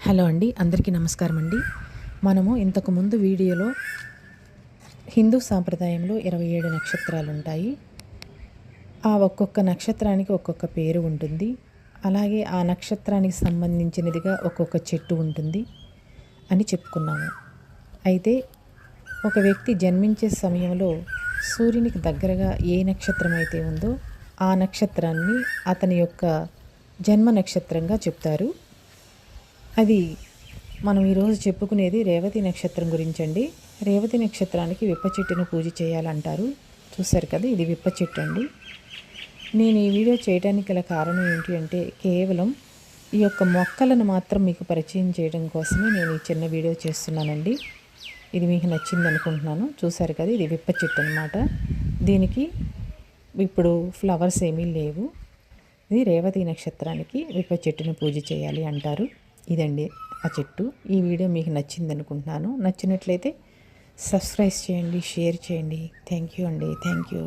Hello అండి అందరికీ నమస్కారం అండి. మనము ఇంతకుముందు వీడియోలో హిందూ సాంప్రదాయంలో ఇరవై ఏడు నక్షత్రాలు ఉంటాయి. ఆ ఒక్కొక్క నక్షత్రానికి ఒక్కొక్క పేరు ఉంటుంది. అలాగే ఆ నక్షత్రానికి సంబంధించినదిగా ఒక్కొక్క చెట్టు ఉంటుంది అని చెప్పుకున్నాము. అయితే ఒక వ్యక్తి జన్మించే సమయంలో సూర్యునికి దగ్గరగా ఏ నక్షత్రం అయితే ఉందో ఆ నక్షత్రాన్ని అతని యొక్క జన్మ నక్షత్రంగా చెప్తారు. అది మనం ఈరోజు చెప్పుకునేది రేవతి నక్షత్రం గురించి అండి రేవతి నక్షత్రానికి విప్ప చెట్టును పూజ చేయాలంటారు. చూశారు కదా ఇది విప్ప చెట్టు అండి. నేను ఈ వీడియో చేయడానికి గల కారణం ఏంటి అంటే కేవలం ఈ యొక్క మొక్కలను మాత్రం మీకు పరిచయం చేయడం కోసమే నేను ఈ చిన్న వీడియో చేస్తున్నానండి. ఇది మీకు నచ్చింది అనుకుంటున్నాను చూశారు కదా ఇది విప్ప చెట్టు అనమాట దీనికి ఇప్పుడు ఫ్లవర్స్ ఏమీ లేవు. ఇది రేవతి నక్షత్రానికి విప్ప చెట్టును పూజ చేయాలి అంటారు. ఇదండి ఆ చెట్టు. ఈ వీడియో మీకు నచ్చింది అనుకుంటున్నాను నచ్చినట్లయితే సబ్స్క్రైబ్ చేయండి షేర్ చేయండి. థ్యాంక్ యూ అండి. Thank you